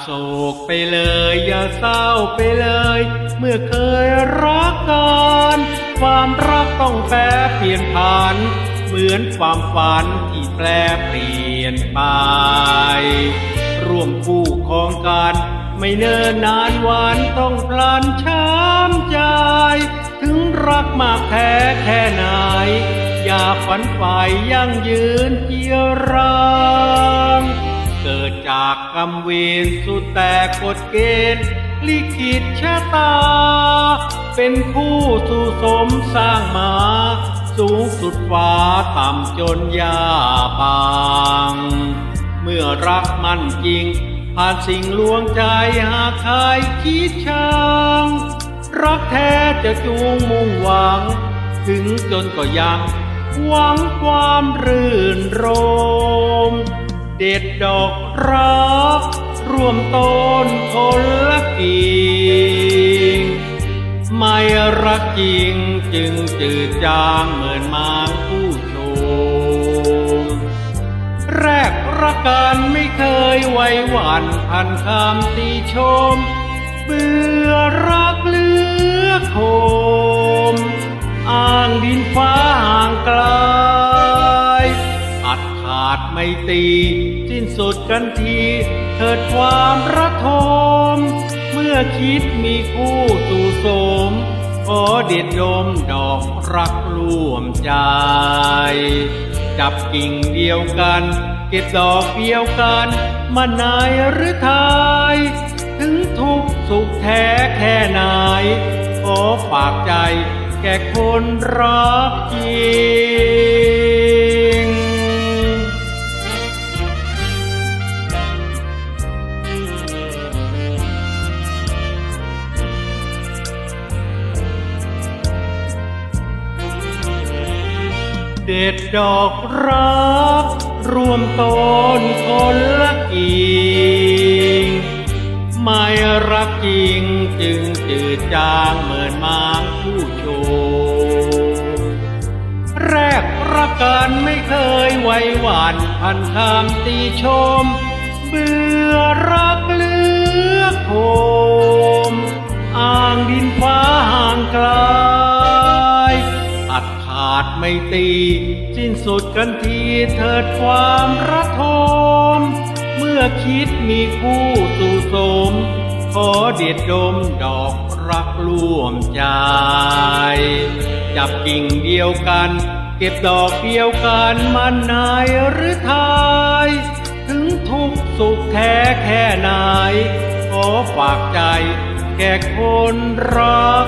โศกไปเลยอย่าเศร้าไปเลย เมื่อเคยรักกันความรักต้องแปรเปลี่ยนผ่าน เหมือนความฝันที่แปรเปลี่ยนไป ร่วมคู่ครองกันไม่เนิ่นนานวันต้องพลันช้ำใจ ถึงรักมากแท้แค่ไหน อย่าฝันฝ่ายยั่งยืนเกียวรัง เกิดจากกรรมเวรสุดแต่กฎเกณฑ์ลิขิตชะตา เป็นผู้สู่สมสร้างมา สูงสุดฟ้าต่ำจนยาบาง เมื่อรักมันจริง ผ่านสิ่งลวงใจหากใครคิดชังรักแท้จะจูงมุ่งหวัง ถึงจนก็ยังหวังความรื่นรม เด็ดดอกรักร่วมต้นคนละกิ่งไม่รักจริงจึงจืดจางเหมือนมางผู้ชม แรกรักกันไม่เคยไหวหวันพันคำตีชม เบื่อ ไม่ตีสิ้นสุดกันทีเถิดความระทม เมื่อคิดมีคู่สู่สมขอเด็ดดมดอกรักร่วมใจ จับกิ่งเดียวกัน เก็บดอกเดียวกันมานายหรือไทย ถึงทุกสุขแท้แค่ไหนขอฝากใจแก่คนรักจริง เด็ดดอกรัก รวมต้นคนละกิ่งไม่รักจริงจึงจืดจางเหมือนมางผู้โชมแรกรักกันไม่เคยไหวหวั่นพันคำตีชม เบื่อรักเลือโดไม่ตีสิ้นสุดกันทีเถิดความระทม เมื่อคิดมีคู่สู่สม ขอเด็ดดมดอกรักร่วมใจ จับกิ่งเดียวกัน เก็บดอกเดียวกันมันนายหรือไทยถึงทุกสุขแท้แค่ไหนขอฝากใจแก่คนรัก